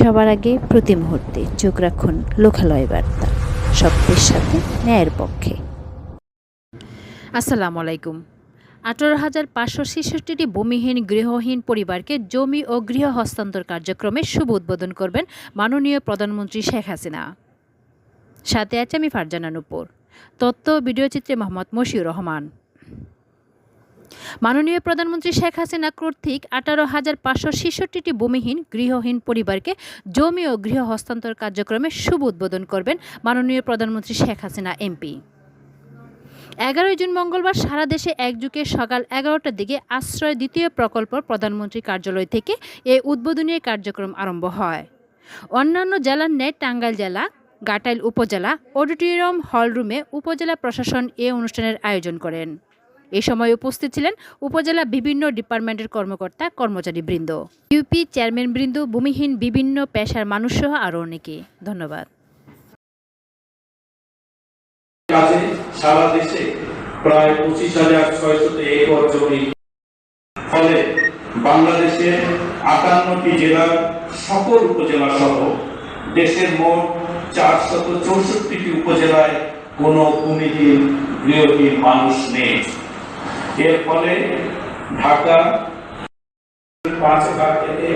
সবার আগে প্রতি মুহূর্তে চোখ রাখুন লোকালয় বার্তা। সত্যের সাথে ন্যায়ের পক্ষে। আসসালামু আলাইকুম। আঠারো হাজার পাঁচশো ছেষট্টিটি ভূমিহীন গৃহহীন পরিবারকে জমি ও গৃহ হস্তান্তর কার্যক্রমে শুভ উদ্বোধন করবেন মাননীয় প্রধানমন্ত্রী শেখ হাসিনা। সাথে আছে আমি ফারজানা নুপুর। তথ্য ও ভিডিও চিত্রে মোহাম্মদ মশিউর রহমান। মাননীয় প্রধানমন্ত্রী শেখ হাসিনা কর্তৃক আঠারো হাজার পাঁচশো ছেষট্টিটি ভূমিহীন গৃহহীন পরিবারকে জমি ও গৃহ হস্তান্তর কার্যক্রমে শুভ উদ্বোধন করবেন মাননীয় প্রধানমন্ত্রী শেখ হাসিনা এমপি। এগারোই জুন মঙ্গলবার সারা দেশে একযুগে সকাল এগারোটার দিকে আশ্রয় দ্বিতীয় প্রকল্প প্রধানমন্ত্রী কার্যালয় থেকে এ উদ্বোধনী কার্যক্রম আরম্ভ হয়। অন্যান্য জেলার ন্যায় টাঙ্গাইল জেলা, গাটাইল উপজেলা, অডিটোরিয়াম হলরুমে উপজেলা প্রশাসন এ অনুষ্ঠানের আয়োজন করেন। এ সময় উপস্থিত ছিলেন উপজেলা বিভিন্ন ডিপার্টমেন্টের কর্মকর্তা, কর্মচারী বৃন্দ। ইউপি চেয়ারম্যান বৃন্দ, ভূমিহীন বিভিন্ন পেশার মানুষসহ আরও অনেকে। ধন্যবাদ। সারা দেশে প্রায় পঁচিশ হাজার ছয়শত একর জমি। ফলে বাংলাদেশের আটান্নটি জেলার সকল উপজেলা সহ দেশের মোট চারশত চৌষট্টিটি উপজেলায় কোনো ভূমিহীন গৃহহীন মানুষ নেই। এর ফলে ঢাকা পাঁচ ভাগ থেকে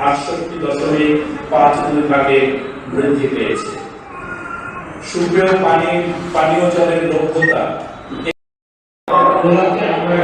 আটষট্টি দশমিক পাঁচ দুই ভাগে বৃদ্ধি পেয়েছে। সুপেয় পানি, পানীয় জলের লভ্যতা ভোলাতে আমরা